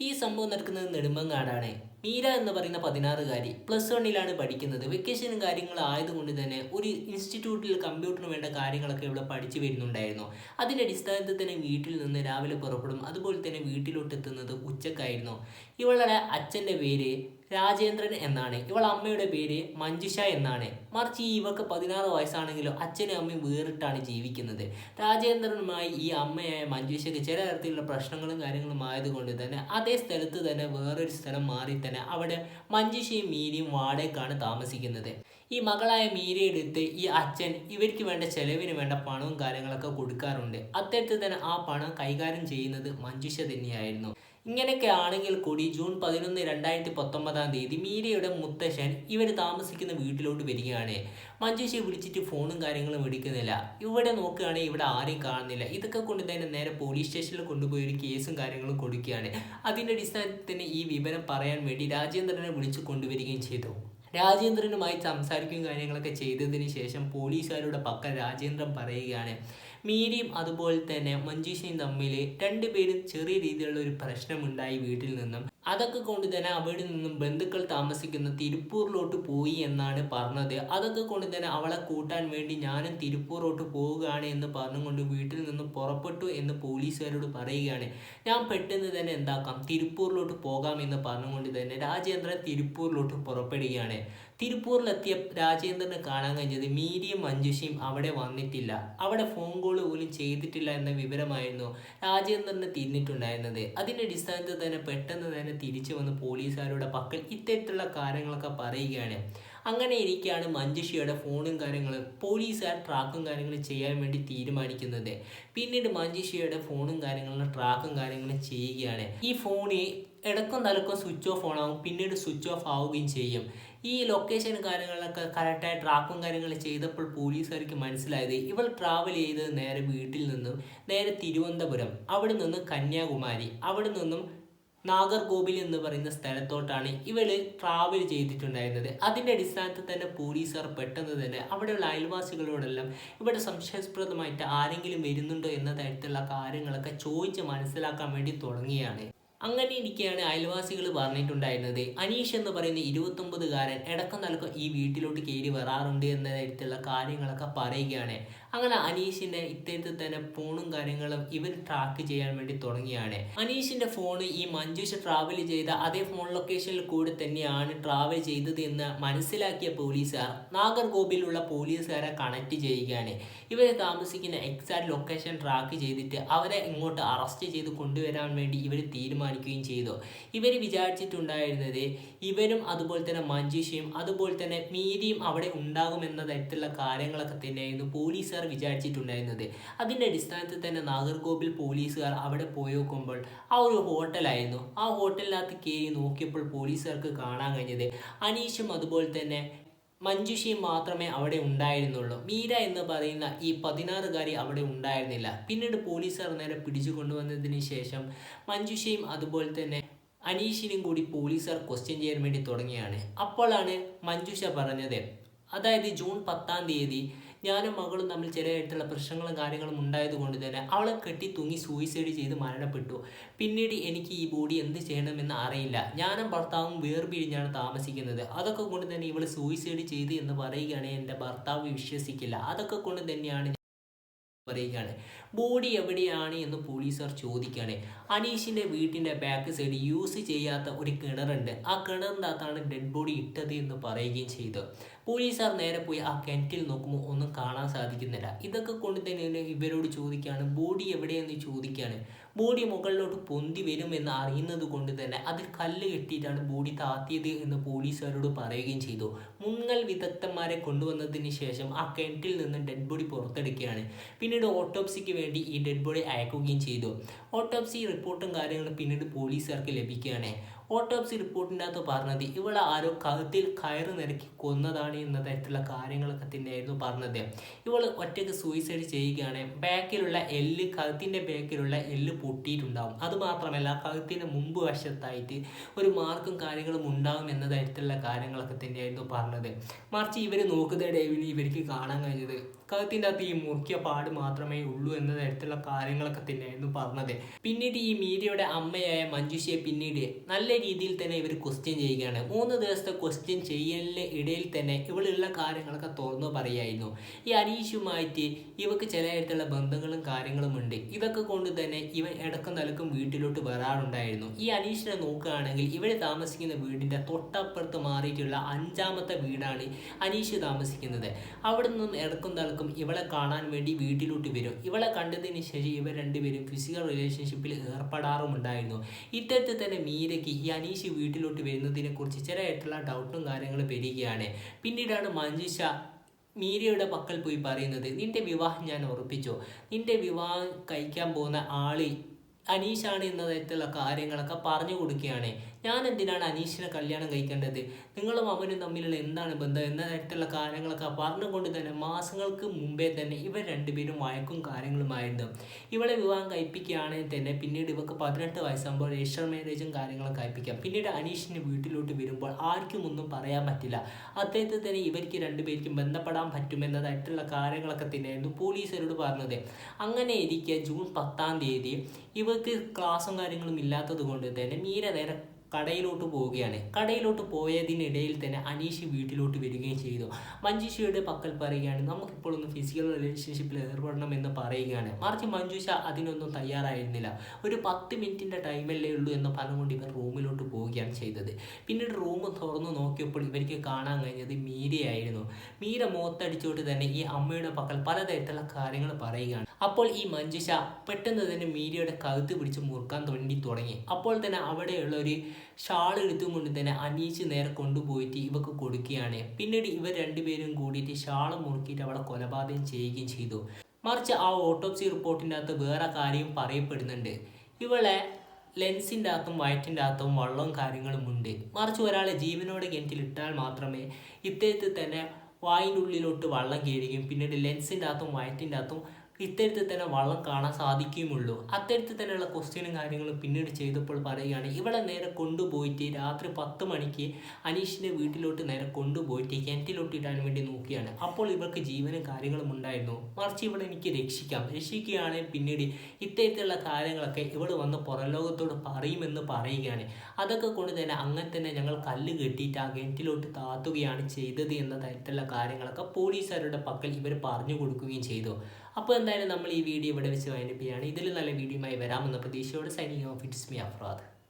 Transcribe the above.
ഈ സംഭവം നടക്കുന്നത് നെടുമ്പങ്ങാടാണ് മീര എന്ന് പറയുന്ന പതിനാറുകാരി പ്ലസ് വണ്ണിലാണ് പഠിക്കുന്നത്. വെക്കേഷനും കാര്യങ്ങളും ആയതുകൊണ്ട് തന്നെ ഒരു ഇൻസ്റ്റിറ്റ്യൂട്ടിൽ കമ്പ്യൂട്ടറിന് വേണ്ട കാര്യങ്ങളൊക്കെ ഇവിടെ പഠിച്ചു വരുന്നുണ്ടായിരുന്നു. അതിന്റെ അടിസ്ഥാനത്തിൽ തന്നെ വീട്ടിൽ നിന്ന് രാവിലെ പുറപ്പെടും. അതുപോലെ തന്നെ വീട്ടിലോട്ട് എത്തുന്നത് ഉച്ചക്കായിരുന്നു. ഇവളുടെ അച്ഛന്റെ പേര് രാജേന്ദ്രൻ എന്നാണ്. ഇവൾ അമ്മയുടെ പേര് മഞ്ജുഷ എന്നാണ്. മറിച്ച് ഈ ഇവക്ക് പതിനാറ് വയസ്സാണെങ്കിലും അച്ഛനും അമ്മയും വേറിട്ടാണ് ജീവിക്കുന്നത്. രാജേന്ദ്രനുമായി ഈ അമ്മയായ മഞ്ജുഷയ്ക്ക് ചില തരത്തിലുള്ള പ്രശ്നങ്ങളും കാര്യങ്ങളും ആയതുകൊണ്ട് തന്നെ അതേ സ്ഥലത്ത് തന്നെ വേറൊരു സ്ഥലം മാറി തന്നെ അവിടെ മഞ്ജുഷയും മീനയും വാടകയ്ക്കാണ് താമസിക്കുന്നത്. ഈ മകളായ മീരയുടെ അടുത്ത് ഈ അച്ഛൻ ഇവർക്ക് വേണ്ട ചെലവിന് വേണ്ട പണവും കാര്യങ്ങളൊക്കെ കൊടുക്കാറുണ്ട്. അത്തരത്തിൽ തന്നെ ആ പണം കൈകാര്യം ചെയ്യുന്നത് മഞ്ജുഷ തന്നെയായിരുന്നു. ഇങ്ങനെയൊക്കെ ആണെങ്കിൽ കൂടി ജൂൺ പതിനൊന്ന് രണ്ടായിരത്തി പത്തൊമ്പതാം തീയതി മീരയുടെ മുത്തശ്ശൻ ഇവർ താമസിക്കുന്ന വീട്ടിലോട്ട് വരികയാണ്. മഞ്ജുഷയെ വിളിച്ചിട്ട് ഫോണും കാര്യങ്ങളും എടുക്കുന്നില്ല. ഇവിടെ നോക്കുകയാണെങ്കിൽ ഇവിടെ ആരെയും കാണുന്നില്ല. ഇതൊക്കെ കൊണ്ട് തന്നെ നേരെ പോലീസ് സ്റ്റേഷനിൽ കൊണ്ടുപോയി ഒരു കേസും കാര്യങ്ങളും കൊടുക്കുകയാണ്. അതിന്റെ അടിസ്ഥാനത്തിൽ തന്നെ ഈ വിവരം പറയാൻ വേണ്ടി രാജേന്ദ്രനെ വിളിച്ചു കൊണ്ടുവരികയും ചെയ്തു. രാജേന്ദ്രനുമായി സംസാരിക്കുകയും കാര്യങ്ങളൊക്കെ ചെയ്തതിന് ശേഷം പോലീസുകാരുടെ പക്ക രാജേന്ദ്രൻ പറയുകയാണ് മീരിയും അതുപോലെ തന്നെ മഞ്ജുഷയും തമ്മിൽ രണ്ടുപേരും ചെറിയ രീതിയിലുള്ള ഒരു പ്രശ്നമുണ്ടായി വീട്ടിൽ നിന്നും. അതൊക്കെ കൊണ്ട് തന്നെ അവിടെ നിന്നും ബന്ധുക്കൾ താമസിക്കുന്ന തിരുപ്പൂരിലോട്ട് പോയി എന്നാണ് പറഞ്ഞത്. അതൊക്കെ കൊണ്ട് തന്നെ അവളെ കൂട്ടാൻ വേണ്ടി ഞാനും തിരുപ്പൂരോട്ട് പോവുകയാണ് എന്ന് പറഞ്ഞുകൊണ്ട് വീട്ടിൽ നിന്നും പുറപ്പെട്ടു എന്ന് പോലീസുകാരോട് പറയുകയാണ്. ഞാൻ പെട്ടെന്ന് തന്നെ എന്താക്കാം? തിരുപ്പൂരിലോട്ട് പോകാം എന്ന് പറഞ്ഞുകൊണ്ട് തന്നെ രാജേന്ദ്രൻ തിരുപ്പൂരിലോട്ട് പുറപ്പെടുകയാണ്. തിരുപ്പൂരിലെത്തിയ രാജേന്ദ്രനെ കാണാൻ കഴിഞ്ഞത് മീരിയും മഞ്ജുഷയും അവിടെ വന്നിട്ടില്ല. അവിടെ ഫോൺ കോൾ പോലും ചെയ്തിട്ടില്ല എന്ന വിവരമായിരുന്നു രാജേന്ദ്രനെ തിരിഞ്ഞിട്ടുണ്ടായിരുന്നത് അതിന്റെ അടിസ്ഥാനത്തിൽ തന്നെ പെട്ടെന്ന് തന്നെ തിരിച്ചു വന്ന് പോലീസുകാരുടെ പക്കൽ ഇത്തരത്തിലുള്ള കാര്യങ്ങളൊക്കെ പറയുകയാണ്. അങ്ങനെ ഇരിക്കുകയാണ് മഞ്ജുഷിയുടെ ഫോണും കാര്യങ്ങളും പോലീസുകാർ ട്രാക്കും കാര്യങ്ങളും ചെയ്യാൻ വേണ്ടി തീരുമാനിക്കുന്നത്. പിന്നീട് മഞ്ജുഷിയുടെ ഫോണും കാര്യങ്ങളും ട്രാക്കും കാര്യങ്ങളും ചെയ്യുകയാണ്. ഈ ഫോണ് ഇടക്കും തലക്കും സ്വിച്ച് ഓഫ് ഓണാവും പിന്നീട് സ്വിച്ച് ഓഫ് ആവുകയും ചെയ്യും. ഈ ലൊക്കേഷൻ കാര്യങ്ങളൊക്കെ കറക്റ്റായി ട്രാക്കും കാര്യങ്ങളും ചെയ്തപ്പോൾ പോലീസുകാർക്ക് മനസ്സിലായത് ഇവൾ ട്രാവൽ ചെയ്തത് നേരെ വീട്ടിൽ നിന്നും നേരെ തിരുവനന്തപുരം അവിടെ നിന്ന് കന്യാകുമാരി അവിടെ നിന്നും നാഗർകോവിൽ എന്ന് പറയുന്ന സ്ഥലത്തോട്ടാണ് ഇവൾ ട്രാവൽ ചെയ്തിട്ടുണ്ടായിരുന്നത്. അതിന്റെ അടിസ്ഥാനത്തിൽ തന്നെ പോലീസുകാർ പെട്ടെന്ന് തന്നെ അവിടെയുള്ള അയൽവാസികളോടെല്ലാം ഇവിടെ സംശയാസ്പദമായിട്ട് ആരെങ്കിലും വരുന്നുണ്ടോ എന്ന തരത്തിലുള്ള കാര്യങ്ങളൊക്കെ ചോദിച്ച് മനസ്സിലാക്കാൻ വേണ്ടി തുടങ്ങിയാണ്. അങ്ങനെ ഇരിക്കെയാണ് അയൽവാസികൾ പറഞ്ഞിട്ടുണ്ടായിരുന്നത്. അനീഷ് എന്ന് പറയുന്ന ഇരുപത്തൊമ്പതുകാരൻ ഇടക്കം നൽകും ഈ വീട്ടിലോട്ട് കയറി വരാറുണ്ട് എന്ന തരത്തിലുള്ള കാര്യങ്ങളൊക്കെ പറയുകയാണ്. അങ്ങനെ അനീഷിന്റെ ഇത്തരത്തിൽ തന്നെ ഫോണും കാര്യങ്ങളും ഇവർ ട്രാക്ക് ചെയ്യാൻ വേണ്ടി തുടങ്ങിയാണ്. അനീഷിന്റെ ഫോൺ ഈ മഞ്ജുഷ ട്രാവൽ ചെയ്ത അതേ ഫോൺ ലൊക്കേഷനിൽ കൂടി തന്നെയാണ് ട്രാവൽ ചെയ്തത് എന്ന് മനസ്സിലാക്കിയ പോലീസുകാർ നാഗർകോവിലുള്ള പോലീസുകാരെ കണക്ട് ചെയ്യുകയാണ്. ഇവരെ താമസിക്കുന്ന എക്സാക്ട് ലൊക്കേഷൻ ട്രാക്ക് ചെയ്തിട്ട് അവരെ ഇങ്ങോട്ട് അറസ്റ്റ് ചെയ്ത് കൊണ്ടുവരാൻ വേണ്ടി ഇവർ തീരുമാനിക്കുകയും ചെയ്തു. ഇവർ വിചാരിച്ചിട്ടുണ്ടായിരുന്നത് ഇവരും അതുപോലെ തന്നെ മഞ്ജുഷയും അതുപോലെ തന്നെ മീരിയും അവിടെ ഉണ്ടാകുമെന്ന തരത്തിലുള്ള കാര്യങ്ങളൊക്കെ തന്നെയായിരുന്നു പോലീസുകാർ വിചാരിച്ചിട്ടുണ്ടായിരുന്നത്. അതിന്റെ അടിസ്ഥാനത്തിൽ തന്നെ നാഗർകോവിൽ പോലീസുകാർ അവിടെ പോയി നോക്കുമ്പോൾ ആ ഒരു ഹോട്ടലായിരുന്നു. ആ ഹോട്ടലിനകത്ത് കയറി നോക്കിയപ്പോൾ പോലീസുകാർക്ക് കാണാൻ കഴിഞ്ഞത് അനീഷും അതുപോലെ തന്നെ മഞ്ജുഷയും മാത്രമേ അവിടെ ഉണ്ടായിരുന്നുള്ളൂ. മീര എന്ന് പറയുന്ന ഈ പതിനാറുകാരി അവിടെ ഉണ്ടായിരുന്നില്ല. പിന്നീട് പോലീസുകാർ നേരെ പിടിച്ചു കൊണ്ടുവന്നതിന് ശേഷം മഞ്ജുഷയും അതുപോലെ തന്നെ അനീഷിനും കൂടി പോലീസുകാർ ക്വസ്റ്റ്യൻ ചെയ്യാൻ വേണ്ടി തുടങ്ങിയാണ്. അപ്പോഴാണ് മഞ്ജുഷ പറഞ്ഞത്. അതായത് ജൂൺ പത്താം തീയതി ഞാനും മകളും തമ്മിൽ തരത്തിലുള്ള പ്രശ്നങ്ങളും കാര്യങ്ങളും ഉണ്ടായതുകൊണ്ട് തന്നെ അവളെ കെട്ടി തൂങ്ങി സൂയിസൈഡ് ചെയ്ത് മരണപ്പെട്ടു. പിന്നീട് എനിക്ക് ഈ ബോഡി എന്ത് ചെയ്യണമെന്ന് അറിയില്ല. ഞാനും ഭർത്താവും വേർപിരിഞ്ഞാണ് താമസിക്കുന്നത്. അതൊക്കെ കൊണ്ട് തന്നെ ഇവൾ സൂയിസൈഡ് ചെയ്ത് എന്ന് പറയുകയാണെങ്കിൽ എന്റെ ഭർത്താവ് വിശ്വസിക്കില്ല. അതൊക്കെ കൊണ്ട് തന്നെയാണ് പറയുകയാണ്. ബോഡി എവിടെയാണ് എന്ന് പോലീസുകാർ ചോദിക്കുകയാണ്. അനീഷിന്റെ വീട്ടിന്റെ ബാക്ക് സൈഡ് യൂസ് ചെയ്യാത്ത ഒരു കിണറുണ്ട്. ആ കിണറിന്റെ അകത്താണ് ഡെഡ് ബോഡി ഇട്ടത് എന്ന് പറയുകയും ചെയ്തു. പോലീസുകാർ നേരെ പോയി ആ കിണറ്റിൽ നോക്കുമ്പോൾ ഒന്നും കാണാൻ സാധിക്കുന്നില്ല. ഇതൊക്കെ കൊണ്ട് തന്നെ ഇവരോട് ചോദിക്കുകയാണ് ബോഡി എവിടെയെന്ന് ചോദിക്കുകയാണ് ബോഡി മുകളിലോട്ട് പൊന്തി വരുമെന്ന് അറിയുന്നത് കൊണ്ട് തന്നെ അതിൽ കല്ല് കെട്ടിയിട്ടാണ് ബോഡി താത്തിയത് എന്ന് പോലീസുകാരോട് പറയുകയും ചെയ്തു. മുങ്ങൽ വിദഗ്ധന്മാരെ കൊണ്ടുവന്നതിന് ശേഷം ആ കിണറ്റിൽ നിന്ന് ഡെഡ് ബോഡി പുറത്തെടുക്കുകയാണ്. പിന്നീട് ഓട്ടോപ്സിക്ക് വേണ്ടി ഈ ഡെഡ് ബോഡി അയക്കുകയും ചെയ്തു. ഓട്ടോപ്സി റിപ്പോർട്ടും കാര്യങ്ങളും പിന്നീട് പോലീസുകാർക്ക് ലഭിക്കുകയാണ്. ഓട്ടോപ്സി റിപ്പോർട്ടിന്റെ അകത്ത് പറഞ്ഞത് ഇവളെ ആരോ കഴുത്തിൽ കയറ് നിരക്കി കൊന്നതാണ് എന്ന തരത്തിലുള്ള കാര്യങ്ങളൊക്കെ തന്നെയായിരുന്നു പറഞ്ഞത്. ഇവൾ ഒറ്റയ്ക്ക് സൂയിസൈഡ് ചെയ്യുകയാണ്. ബാക്കിലുള്ള എല്ല് കഴുത്തിന്റെ ബാക്കിലുള്ള എല്ല് പൊട്ടിയിട്ടുണ്ടാവും. അതുമാത്രമല്ല കഴുത്തിന്റെ മുമ്പ് വശത്തായിട്ട് ഒരു മാർക്കും കാര്യങ്ങളും ഉണ്ടാകും എന്ന തരത്തിലുള്ള കാര്യങ്ങളൊക്കെ തന്നെയായിരുന്നു പറഞ്ഞത്. മറിച്ച് ഇവർ നോക്കുന്ന ഡേവിൽ ഇവർക്ക് കാണാൻ കഴിഞ്ഞത് കഴുത്തിന്റെ അകത്ത് ഈ മുറിക്കിയ പാട് മാത്രമേ ഉള്ളൂ എന്ന തരത്തിലുള്ള കാര്യങ്ങളൊക്കെ തന്നെയായിരുന്നു പറഞ്ഞത്. പിന്നീട് ഈ മീരയുടെ അമ്മയായ മഞ്ജുഷയെ പിന്നീട് നല്ല രീതിയിൽ തന്നെ ഇവർ ക്വസ്റ്റ്യൻ ചെയ്യുകയാണ്. മൂന്ന് ദിവസത്തെ ക്വസ്റ്റ്യൻ ചെയ്യലിന് ഇടയിൽ തന്നെ ഇവളുള്ള കാര്യങ്ങളൊക്കെ തുറന്നു പറയായിരുന്നു. ഈ അനീഷുമായിട്ട് ഇവക്ക് ചില തരത്തിലുള്ള ബന്ധങ്ങളും കാര്യങ്ങളും ഉണ്ട്. ഇതൊക്കെ കൊണ്ട് തന്നെ ഇവൻ ഇടക്കും തലക്കും വീട്ടിലോട്ട് വരാറുണ്ടായിരുന്നു. ഈ അനീഷിനെ നോക്കുകയാണെങ്കിൽ ഇവർ താമസിക്കുന്ന വീടിന്റെ തൊട്ടപ്പുറത്ത് മാറിയിട്ടുള്ള അഞ്ചാമത്തെ വീടാണ് അനീഷ് താമസിക്കുന്നത്. അവിടെ നിന്നും ഇടക്കും തലക്കും ഇവളെ കാണാൻ വേണ്ടി വീട്ടിലോട്ട് വരും. ഇവളെ കണ്ടതിന് ശേഷം ഇവ രണ്ടുപേരും ഫിസിക്കൽ റിലേഷൻഷിപ്പിൽ ഏർപ്പെടാറുമുണ്ടായിരുന്നു. ഇത്തരത്തിൽ തന്നെ മീരയ്ക്ക് ഈ അനീഷ് വീട്ടിലോട്ട് വരുന്നതിനെ കുറിച്ച് ചില തരത്തിലുള്ള ഡൗട്ടും കാര്യങ്ങളും വരികയാണ് പിന്നീടാണ് മഞ്ജുഷ മീരയുടെ പക്കൽ പോയി പറയുന്നത് നിന്റെ വിവാഹം ഞാൻ ഉറപ്പിച്ചു. നിന്റെ വിവാഹം കഴിക്കാൻ പോകുന്ന ആളി അനീഷാണ് എന്ന തരത്തിലുള്ള കാര്യങ്ങളൊക്കെ പറഞ്ഞു കൊടുക്കുകയാണ്. ഞാൻ എന്തിനാണ് അനീഷിനെ കല്യാണം കഴിക്കേണ്ടത്? നിങ്ങളും അവനും തമ്മിലുള്ള എന്താണ് ബന്ധം? എന്ന തരത്തിലുള്ള കാര്യങ്ങളൊക്കെ പറഞ്ഞുകൊണ്ട് തന്നെ മാസങ്ങൾക്ക് മുമ്പേ തന്നെ ഇവർ രണ്ടുപേരും വഴക്കും കാര്യങ്ങളുമായിരുന്നു. ഇവളെ വിവാഹം കഴിപ്പിക്കുകയാണെങ്കിൽ തന്നെ പിന്നീട് ഇവർക്ക് പതിനെട്ട് വയസ്സാകുമ്പോൾ രജിസ്റ്റർ മാരേജും കാര്യങ്ങളൊക്കെ കഴിപ്പിക്കാം പിന്നീട് അനീഷിന് വീട്ടിലോട്ട് വരുമ്പോൾ ആർക്കും ഒന്നും പറയാൻ പറ്റില്ല. അദ്ദേഹത്തെ തന്നെ ഇവർക്ക് രണ്ടുപേർക്കും ബന്ധപ്പെടാൻ പറ്റുമെന്ന തരത്തിലുള്ള കാര്യങ്ങളൊക്കെ തന്നെയായിരുന്നു പോലീസുകാരോട് പറഞ്ഞത്. അങ്ങനെ ഇരിക്കുക ജൂൺ പത്താം തീയതി ഇവർക്ക് ക്ലാസ്സും കാര്യങ്ങളും ഇല്ലാത്തത് കൊണ്ട് തന്നെ മീര നേരെ കടയിലോട്ട് പോവുകയാണ്. കടയിലോട്ട് പോയതിനിടയിൽ തന്നെ അനീഷ് വീട്ടിലോട്ട് വരികയും ചെയ്തു. മഞ്ജുഷയുടെ പക്കൽ പറയുകയാണ് നമുക്കിപ്പോൾ ഒന്ന് ഫിസിക്കൽ റിലേഷൻഷിപ്പിൽ ഏർപ്പെടണം എന്ന് പറയുകയാണ്. മറിച്ച് മഞ്ജുഷ അതിനൊന്നും തയ്യാറായിരുന്നില്ല. ഒരു പത്ത് മിനിറ്റിന്റെ ടൈമല്ലേ ഉള്ളൂ എന്ന് പറഞ്ഞുകൊണ്ട് ഇവർ റൂമിലോട്ട് പോവുകയാണ് ചെയ്തത്. പിന്നീട് റൂം തുറന്നു നോക്കിയപ്പോൾ ഇവർക്ക് കാണാൻ കഴിഞ്ഞത് മീരയായിരുന്നു. മീര മുഖത്തടിച്ചുകൊണ്ട് തന്നെ ഈ അമ്മയുടെ പക്കൽ പലതരത്തിലുള്ള കാര്യങ്ങൾ പറയുകയാണ്. അപ്പോൾ ഈ മഞ്ജുഷ പെട്ടെന്ന് തന്നെ മീരയുടെ കഴുത്ത് പിടിച്ച് മുറുക്കാൻ വേണ്ടി തുടങ്ങി. അപ്പോൾ തന്നെ അവിടെയുള്ള ഒരു ഷാൾ എടുത്തും കൊണ്ട് തന്നെ അനീച്ച് നേരെ കൊണ്ടുപോയിട്ട് ഇവക്ക് കൊടുക്കുകയാണ്. പിന്നീട് ഇവർ രണ്ടുപേരും കൂടിയിട്ട് ഷാൾ മുറുക്കിയിട്ട് അവളെ കൊലപാതകം ചെയ്യുകയും ചെയ്തു. മറിച്ച് ആ ഓട്ടോപ്സി റിപ്പോർട്ടിന്റെ അകത്ത് വേറെ കാര്യം പറയപ്പെടുന്നുണ്ട്. ഇവളെ ലെൻസിന്റെ അകത്തും വയറ്റിന്റെ അകത്തും വള്ളവും കാര്യങ്ങളും ഉണ്ട്. മറിച്ച് ഒരാളെ ജീവനോടെ കിണറ്റിലിട്ടാൽ മാത്രമേ ഇദ്ദേഹത്തിൽ തന്നെ വായിന്റെ ഉള്ളിലോട്ട് വള്ളം കയറുകയും പിന്നീട് ലെൻസിന്റെ അകത്തും വയറ്റിന്റെ അകത്തും ഇത്തരത്തിൽ തന്നെ വള്ളം കാണാൻ സാധിക്കുകയുമുള്ളൂ. അത്തരത്തിൽ തന്നെയുള്ള ക്വസ്റ്റ്യനും കാര്യങ്ങളും പിന്നീട് ചെയ്തപ്പോൾ പറയുകയാണ് ഇവളെ നേരെ കൊണ്ടുപോയിട്ട് രാത്രി പത്ത് മണിക്ക് അനീഷിന്റെ വീട്ടിലോട്ട് നേരെ കൊണ്ടുപോയിട്ട് കിണറ്റിലോട്ട് ഇടാൻ വേണ്ടി നോക്കിയാണ് അപ്പോൾ ഇവൾക്ക് ജീവനും കാര്യങ്ങളും ഉണ്ടായിരുന്നു. മറിച്ച് ഇവളെ എനിക്ക് രക്ഷിക്കാം. രക്ഷിക്കുകയാണെങ്കിൽ പിന്നീട് ഇത്തരത്തിലുള്ള കാര്യങ്ങളൊക്കെ ഇവൾ വന്ന് പുറലോകത്തോട് പറയുമെന്ന് പറയുകയാണ്. അതൊക്കെ കൊണ്ട് തന്നെ അങ്ങനെ തന്നെ ഞങ്ങൾ കല്ല് കെട്ടിയിട്ട് ആ കിണറ്റിലോട്ട് താത്തുകയാണ് ചെയ്തത് എന്ന തരത്തിലുള്ള കാര്യങ്ങളൊക്കെ പോലീസുകാരുടെ പക്കൽ ഇവർ പറഞ്ഞു കൊടുക്കുകയും ചെയ്തു. അപ്പോൾ എന്തായാലും നമ്മൾ ഈ വീഡിയോ ഇവിടെ വെച്ച് വൈൻഡപ്പ് ഇതിൽ നല്ല വീഡിയോയുമായി വരാമെന്ന പ്രതീക്ഷയോട് signing off. It's me Afrad.